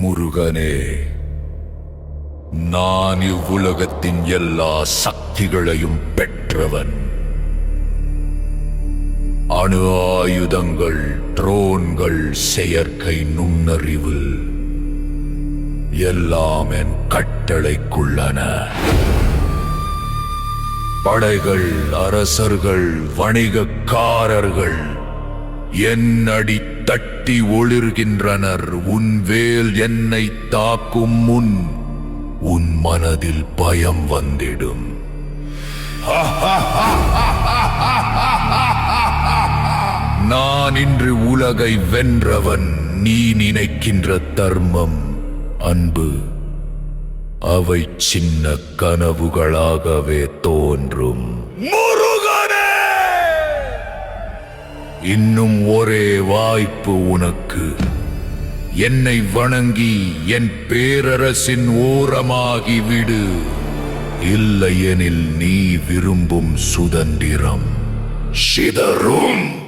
முருகனே நான் இவ்வுலகத்தின் எல்லா சக்திகளையும் பெற்றவன். அணு ஆயுதங்கள் ட்ரோன்கள் செயற்கை நுண்ணறிவு எல்லாம் என் கட்டளைக்குள்ளன. படைகள் அரசர்கள் வணிகக்காரர்கள் என் அடி தட்டி ஒளிர்கின்றனர். உன் வேல் என்னை தாக்கும் முன் உன் மனதில் பயம் வந்திடும். நான் இன்று உலகை வென்றவன் நீ நினைக்கின்ற தர்மம் அன்பு அவை சின்ன கனவுகளாகவே தோன்றும். இன்னும் ஒரே வாய்ப்பு உனக்கு. என்னை வணங்கி என் பேரரசின் ஓரமாகி விடு. இல்லையெனில் நீ விரும்பும் சுதந்திரம். சிதறும்.